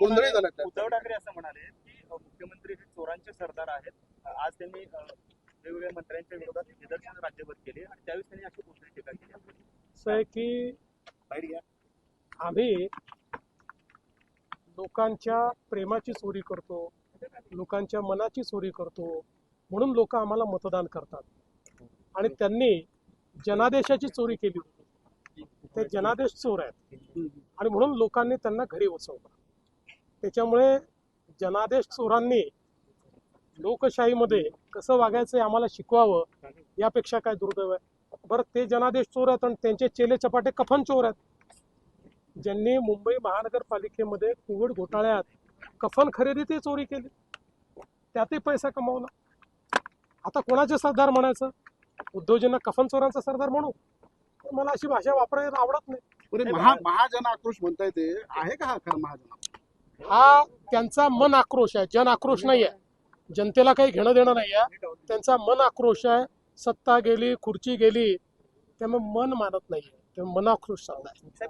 गोंधळी झाला. उद्धव ठाकरे असं म्हणाले की मुख्यमंत्री हे चोरांचे सरदार आहेत. आज त्यांनी वेगवेगळ्या मंत्र्यांच्या विरोधात निदर्शन राज्यभर केली आणि त्यावेळेस त्यांनी अशी कुठली टीका केली असं आहे की बाहेर. आम्ही लोकांच्या प्रेमाची चोरी करतो लोकांच्या मनाची चोरी करतो म्हणून लोक आम्हाला मतदान करतात. आणि त्यांनी जनादेशाची चोरी केली होती. ते जनादेश चोर आहेत. आणि म्हणून लोकांनी त्यांना घरी बसवलं. त्याच्यामुळे जनादेश चोरांनी लोकशाहीमध्ये कसं वागायचं हे आम्हाला शिकवावं यापेक्षा काय दुर्दैव आहे? बरं ते जनादेश चोर आहेत आणि त्यांचे चेले चपाटे कफन चोर आहेत. ज्यांनी मुंबई महानगरपालिकेमध्ये कोविड घोटाळ्यात कफन खरेदी ते चोरी केली. त्यातही पैसा कमावला. आता कोणाचे सरदार म्हणायचं? उद्योजकांना कफन चोरांचा सरदार म्हणू? मला अशी भाषा वापरायला आवडत नाही. महाजन आक्रोश म्हणताय ते. आहे का हा खरं महाजन? हा त्यांचा मन आक्रोश आहे. जन आक्रोश नाही आहे जनतेला काही घेणं देणं नाही आहे त्यांचा मन आक्रोश आहे. सत्ता गेली खुर्ची गेली त्यामुळे मन मानत नाही त्यामुळे मन आक्रोश आहे.